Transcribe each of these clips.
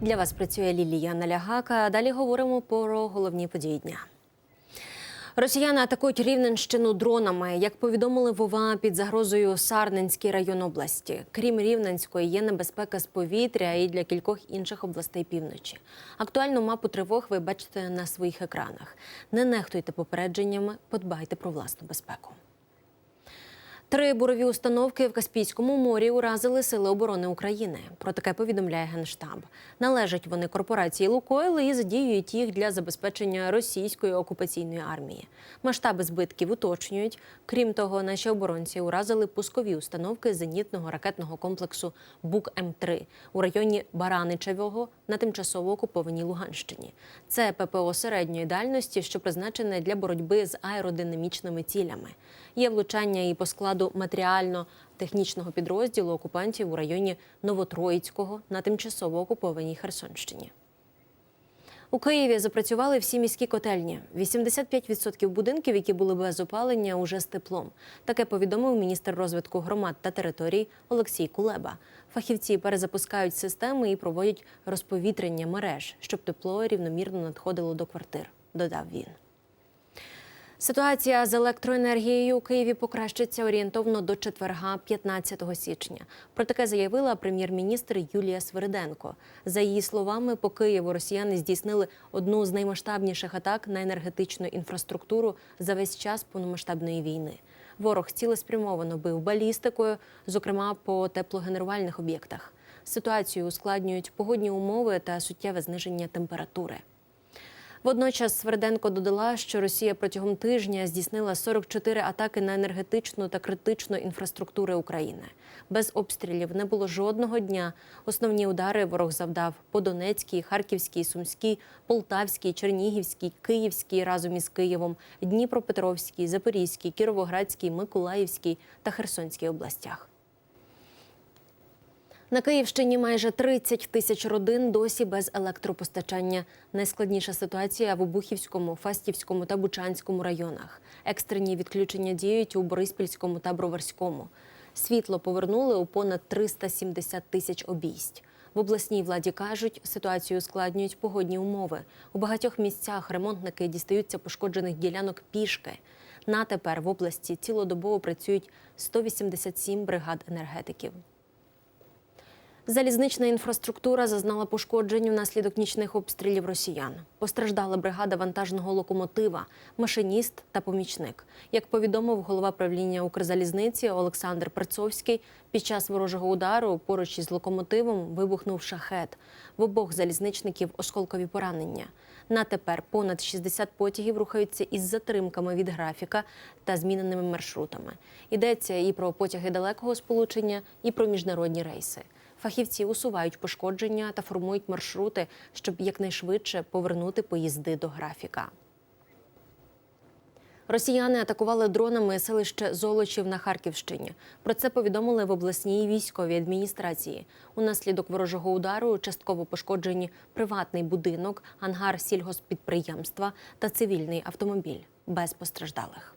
Для вас працює Лілія Налягака. Далі говоримо про головні події дня. Росіяни атакують Рівненщину дронами. Як повідомили в ОВА, під загрозою Сарненський район області. Крім Рівненської, є небезпека з повітря і для кількох інших областей півночі. Актуальну мапу тривог ви бачите на своїх екранах. Не нехтуйте попередженнями, подбайте про власну безпеку. Три бурові установки в Каспійському морі уразили Сили оборони України. Про таке повідомляє Генштаб. Належать вони корпорації Лукойл і задіюють їх для забезпечення російської окупаційної армії. Масштаби збитків уточнюють. Крім того, наші оборонці уразили пускові установки зенітного ракетного комплексу Бук М3 у районі Бараничевого на тимчасово окупованій Луганщині. Це ППО середньої дальності, що призначене для боротьби з аеродинамічними цілями. Є влучання і по складу матеріально-технічного підрозділу окупантів у районі Новотроїцького на тимчасово окупованій Херсонщині. У Києві запрацювали всі міські котельні. 85% будинків, які були без опалення, уже з теплом. Таке повідомив міністр розвитку громад та територій Олексій Кулеба. Фахівці перезапускають системи і проводять розповітрення мереж, щоб тепло рівномірно надходило до квартир. Додав він. Ситуація з електроенергією у Києві покращиться орієнтовно до четверга, 15 січня. Про таке заявила прем'єр-міністр Юлія Свириденко. За її словами, по Києву росіяни здійснили одну з наймасштабніших атак на енергетичну інфраструктуру за весь час повномасштабної війни. Ворог цілеспрямовано бив балістикою, зокрема по теплогенерувальних об'єктах. Ситуацію ускладнюють погодні умови та суттєве зниження температури. Водночас Сверденко додала, що Росія протягом тижня здійснила 44 атаки на енергетичну та критичну інфраструктури України. Без обстрілів не було жодного дня. Основні удари ворог завдав по Донецькій, Харківській, Сумській, Полтавській, Чернігівській, Київській разом із Києвом, Дніпропетровській, Запорізькій, Кіровоградській, Миколаївській та Херсонській областях. На Київщині майже 30 тисяч родин досі без електропостачання. Найскладніша ситуація в Обухівському, Фастівському та Бучанському районах. Екстрені відключення діють у Бориспільському та Броварському. Світло повернули у понад 370 тисяч обійсть. В обласній владі кажуть, ситуацію ускладнюють погодні умови. У багатьох місцях ремонтники дістаються пошкоджених ділянок пішки. На тепер в області цілодобово працюють 187 бригад енергетиків. Залізнична інфраструктура зазнала пошкоджень внаслідок нічних обстрілів росіян. Постраждала бригада вантажного локомотива, машиніст та помічник. Як повідомив голова правління Укрзалізниці Олександр Перцовський, під час ворожого удару поруч із локомотивом вибухнув шахет. В обох залізничників осколкові поранення. На тепер понад 60 потягів рухаються із затримками від графіка та зміненими маршрутами. Йдеться і про потяги далекого сполучення, і про міжнародні рейси. Фахівці усувають пошкодження та формують маршрути, щоб якнайшвидше повернути поїзди до графіка. Росіяни атакували дронами селище Золочів на Харківщині. Про це повідомили в обласній військовій адміністрації. Унаслідок ворожого удару частково пошкоджені приватний будинок, ангар сільгоспідприємства та цивільний автомобіль без постраждалих.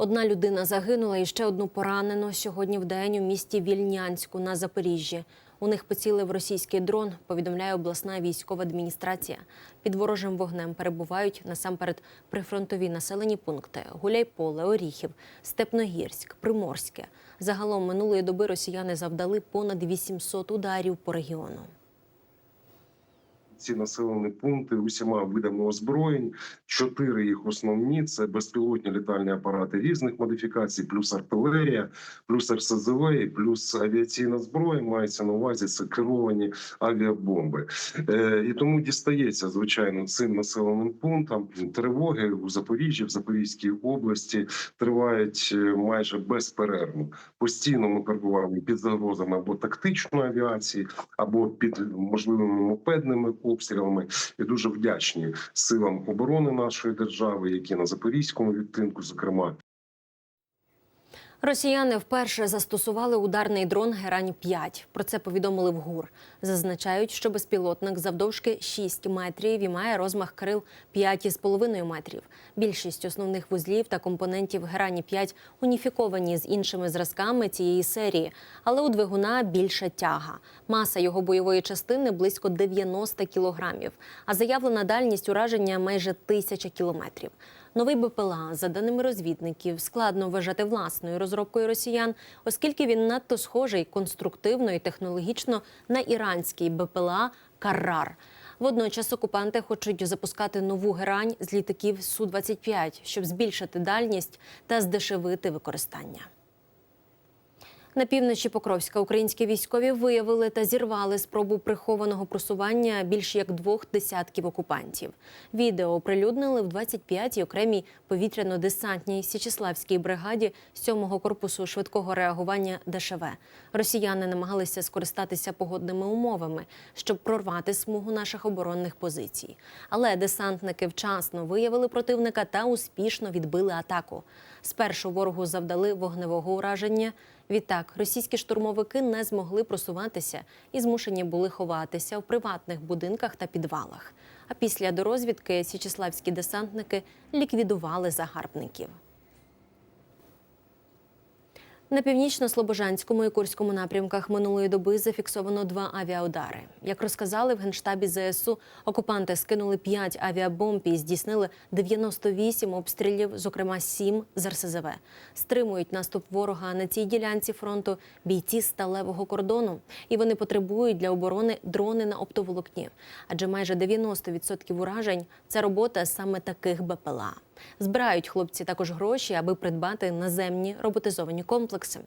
Одна людина загинула і ще одну поранено сьогодні в день у місті Вільнянську на Запоріжжі. У них поцілив російський дрон, повідомляє обласна військова адміністрація. Під ворожим вогнем перебувають насамперед прифронтові населені пункти Гуляйполе, Оріхів, Степногірськ, Приморське. Загалом минулої доби росіяни завдали понад 800 ударів по регіону. Ці населені пункти усіма видами озброєнь. Чотири їх основні це безпілотні літальні апарати різних модифікацій, плюс артилерія, плюс РСЗВ, плюс авіаційна зброя. Мається на увазі це керовані авіабомби. Е, і тому дістається звичайно цим населеним пунктам. Тривоги у Запоріжжі, в Запорізькій області тривають е, майже безперервно. Постійно ми перебуваємо під загрозами або тактичної авіації, або під можливими мопедними обстрілами. І дуже вдячні силам оборони нашої держави, які на запорізькому відтинку, зокрема, Росіяни вперше застосували ударний дрон Герань 5 Про це повідомили в ГУР. Зазначають, що безпілотник завдовжки 6 метрів і має розмах крил 5,5 метрів. Більшість основних вузлів та компонентів Герані 5 уніфіковані з іншими зразками цієї серії, але у двигуна більша тяга. Маса його бойової частини близько 90 кілограмів, а заявлена дальність ураження майже тисяча кілометрів. Новий БПЛА, за даними розвідників, складно вважати власною розробкою росіян, оскільки він надто схожий конструктивно і технологічно на іранський БПЛА Каррар. Водночас окупанти хочуть запускати нову герань з літаків су 25 щоб збільшити дальність та здешевити використання. На півночі Покровська українські військові виявили та зірвали спробу прихованого просування більш як двох десятків окупантів. Відео оприлюднили в 25-й окремій повітряно-десантній Січеславській бригаді 7-го корпусу швидкого реагування ДШВ. Росіяни намагалися скористатися погодними умовами, щоб прорвати смугу наших оборонних позицій. Але десантники вчасно виявили противника та успішно відбили атаку. Спершу ворогу завдали вогневого ураження. Відтак, російські штурмовики не змогли просуватися і змушені були ховатися в приватних будинках та підвалах. А після дорозвідки січеславські десантники ліквідували загарбників. На північно-слобожанському і Курському напрямках минулої доби зафіксовано два авіаудари. Як розказали в генштабі ЗСУ, окупанти скинули 5 авіабомб і здійснили 98 обстрілів, зокрема 7 з РСЗВ. Стримують наступ ворога на цій ділянці фронту бійці сталевого кордону, і вони потребують для оборони дрони на оптоволокні. Адже майже 90% уражень це робота саме таких БПЛА. Збирають хлопці також гроші, аби придбати наземні роботизовані комплекси.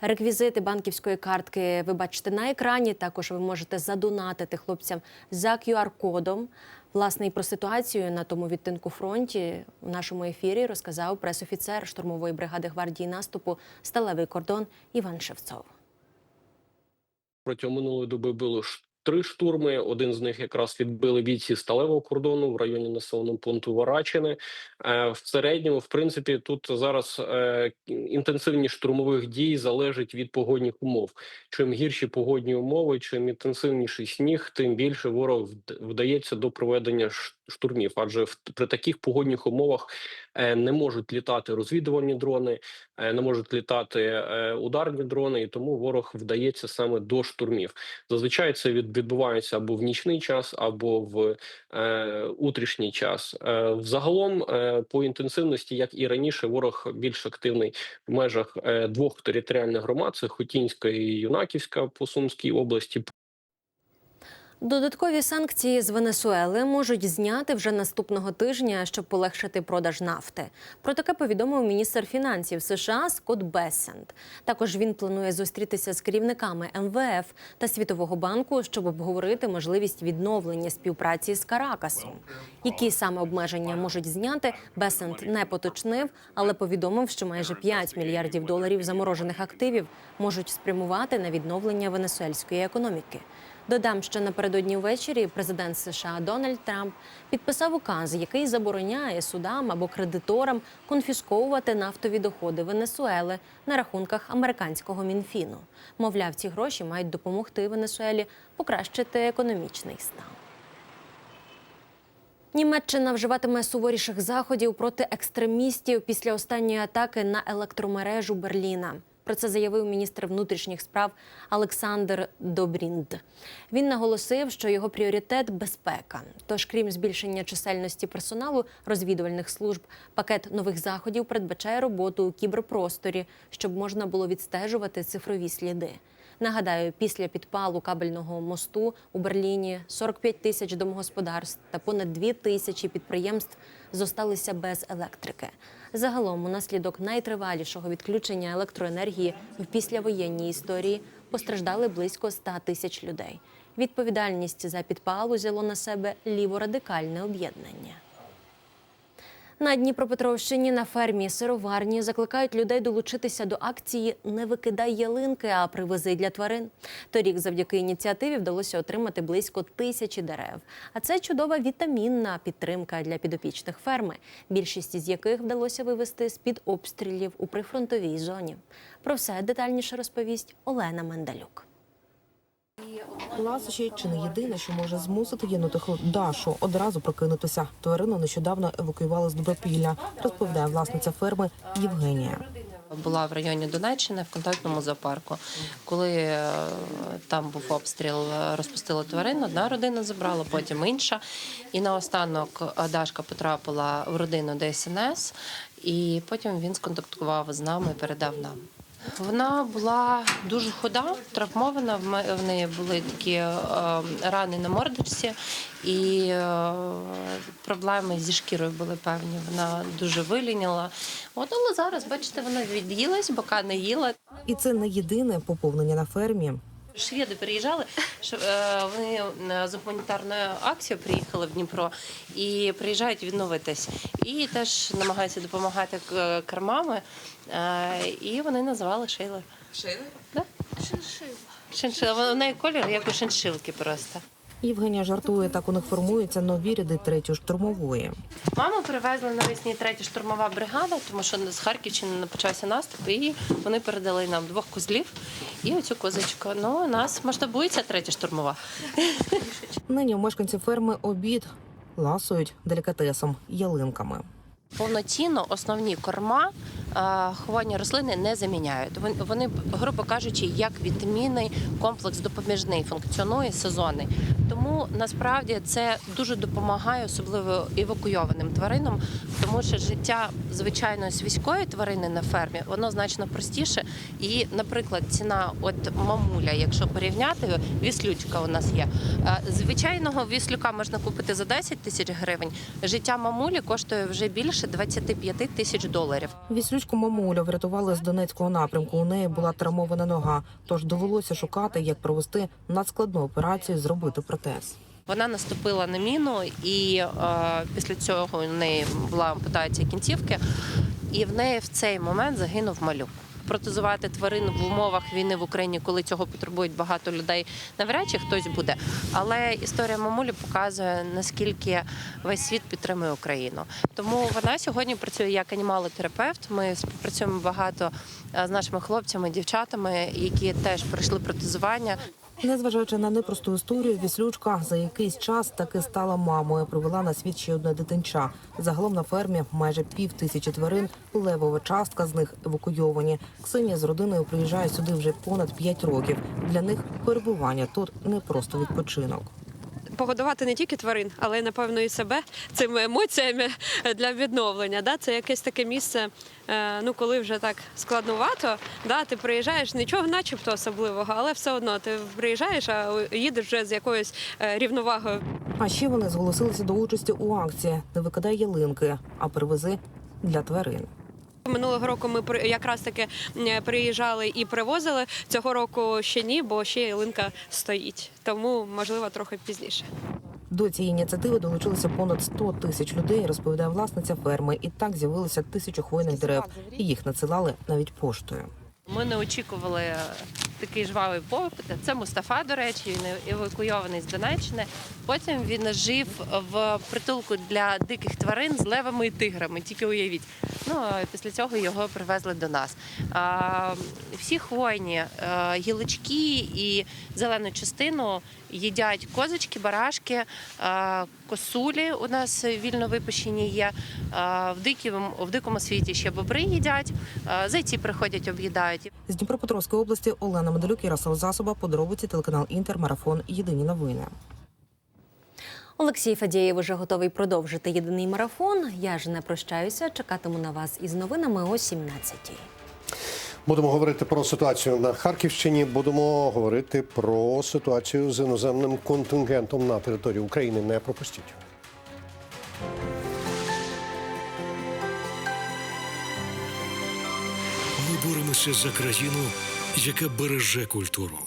Реквізити банківської картки ви бачите на екрані. Також ви можете задонатити хлопцям за QR-кодом. Власне, і про ситуацію на тому відтинку фронті в нашому ефірі розказав пресофіцер штурмової бригади гвардії наступу Сталевий кордон Іван Шевцов. Протягом минулої доби було три штурми. Один з них якраз відбили бійці сталевого кордону в районі населеного пункту Варачини. Е, В середньому, в принципі, тут зараз е, інтенсивність штурмових дій залежить від погодних умов. Чим гірші погодні умови, чим інтенсивніший сніг, тим більше ворог вдається до проведення ш- штурмів. Адже в- при таких погодних умовах е, не можуть літати розвідувальні дрони, е, не можуть літати е, ударні дрони, і тому ворог вдається саме до штурмів. Зазвичай це від- відбувається або в нічний час, або в е, утрішній час. Взагалом, по інтенсивності, як і раніше, ворог більш активний в межах двох територіальних громад: це Хотінська і Юнаківська по Сумській області. Додаткові санкції з Венесуели можуть зняти вже наступного тижня, щоб полегшити продаж нафти. Про таке повідомив міністр фінансів США Скотт Бессент. Також він планує зустрітися з керівниками МВФ та Світового банку, щоб обговорити можливість відновлення співпраці з Каракасом. Які саме обмеження можуть зняти, Бесент не поточнив, але повідомив, що майже 5 мільярдів доларів заморожених активів можуть спрямувати на відновлення венесуельської економіки. Додам, що напередодні ввечері президент США Дональд Трамп підписав указ, який забороняє судам або кредиторам конфісковувати нафтові доходи Венесуели на рахунках американського мінфіну. Мовляв, ці гроші мають допомогти Венесуелі покращити економічний стан. Німеччина вживатиме суворіших заходів проти екстремістів після останньої атаки на електромережу Берліна. Про це заявив міністр внутрішніх справ Олександр Добрінд. Він наголосив, що його пріоритет безпека. Тож, крім збільшення чисельності персоналу розвідувальних служб, пакет нових заходів передбачає роботу у кіберпросторі, щоб можна було відстежувати цифрові сліди. Нагадаю, після підпалу кабельного мосту у Берліні 45 тисяч домогосподарств та понад 2 тисячі підприємств зосталися без електрики. Загалом, унаслідок найтривалішого відключення електроенергії в післявоєнній історії постраждали близько 100 тисяч людей. Відповідальність за підпал узяло на себе ліворадикальне об'єднання. На Дніпропетровщині на фермі сироварні закликають людей долучитися до акції Не викидай ялинки, а привези для тварин. Торік завдяки ініціативі вдалося отримати близько тисячі дерев. А це чудова вітамінна підтримка для підопічних ферми, більшість із яких вдалося вивести з під обстрілів у прифронтовій зоні. Про все детальніше розповість Олена Мендалюк. Ласощі чи не єдине, що може змусити єнотиху Дашу одразу прокинутися. Тварину нещодавно евакуювали з Добропілля, розповідає власниця ферми Євгенія. Була в районі Донеччини в контактному зоопарку. Коли е, там був обстріл, е, розпустили тварин, одна родина забрала, потім інша. І наостанок е, Дашка потрапила в родину ДСНС, і потім він сконтактував з нами і передав нам. Вона була дуже худа, травмована. В неї були такі е, рани на мордочці, і е, проблеми зі шкірою були певні. Вона дуже виліняла. От але зараз, бачите, вона від'їлась, бока не їла. І це не єдине поповнення на фермі. Шведи приїжджали, що е, вони е, з гуманітарною акцією приїхали в Дніпро і приїжджають відновитись. І теж намагаються допомагати кермами. Е, І вони називали Шейли. Шейли? Да? Шиншила. Шиншила. Вона колір, як у шиншилки просто. Євгенія жартує, так у них формуються нові ряди третьої штурмової. Маму привезли навесні третя штурмова бригада, тому що з Харківщини почався наступ, і вони передали нам двох козлів і оцю козочку. Ну, у нас масштабується третя штурмова. Нині у мешканців ферми обід ласують делікатесом ялинками. Повноцінно основні корма ховання рослини не заміняють. Вон- Вони, грубо кажучи, як вітамінний комплекс допоміжний, функціонує сезонний. Тому насправді це дуже допомагає, особливо евакуйованим тваринам, тому що життя звичайної свійської тварини на фермі воно значно простіше. І, наприклад, ціна от мамуля, якщо порівняти, віслючка у нас є. Звичайного віслюка можна купити за 10 тисяч гривень. Життя мамулі коштує вже більше 25 тисяч доларів. Віслючку мамулю врятували з Донецького напрямку. У неї була травмована нога, тож довелося шукати, як провести надскладну операцію, зробити протез. Вона наступила на міну, і е, після цього у неї була ампутація кінцівки, і в неї в цей момент загинув малюк. Протезувати тварин в умовах війни в Україні, коли цього потребують багато людей, навряд чи хтось буде. Але історія мамулі показує наскільки весь світ підтримує Україну. Тому вона сьогодні працює як анімалотерапевт. Ми співпрацюємо багато е, з нашими хлопцями, дівчатами, які теж пройшли протезування. Незважаючи на непросту історію, віслючка за якийсь час таки стала мамою. Привела на світ ще одне дитинча. Загалом на фермі майже пів тисячі тварин. Левова частка з них евакуйовані. Ксенія з родиною приїжджає сюди вже понад п'ять років. Для них перебування тут не просто відпочинок. Погодувати не тільки тварин, але й напевно і себе цими емоціями для відновлення. Да? Це якесь таке місце, е, ну коли вже так складнувато, да? ти приїжджаєш, нічого начебто особливого, але все одно ти приїжджаєш, а їдеш вже з якоюсь е, рівновагою. А ще вони зголосилися до участі у акції Не викидай ялинки, а привези для тварин. Минулого року ми якраз таки приїжджали і привозили. Цього року ще ні, бо ще ялинка стоїть. Тому можливо трохи пізніше. До цієї ініціативи долучилося понад 100 тисяч людей, розповідає власниця ферми. І так з'явилося тисячу хвойних дерев. І їх надсилали навіть поштою. Ми не очікували такий жвавий попит. Це Мустафа, до речі, він евакуйований з Донеччини. Потім він жив в притулку для диких тварин з левами і тиграми. Тільки уявіть. Ну після цього його привезли до нас. Всі хвойні е, гілочки і зелену частину їдять козочки, барашки, е, косулі. У нас вільно випущені є. Е, В дикому, в дикому світі ще бобри їдять, зайці приходять, об'їдають. З Дніпропетровської області Олена Медалюк, Ярослав Засоба, подробиці телеканал Інтер, марафон. Єдині новини. Олексій Фадєєв уже готовий продовжити єдиний марафон. Я ж не прощаюся. Чекатиму на вас із новинами о 17-й. Будемо говорити про ситуацію на Харківщині. Будемо говорити про ситуацію з іноземним контингентом на території України. Не пропустіть. Ми боремося за країну, яка береже культуру.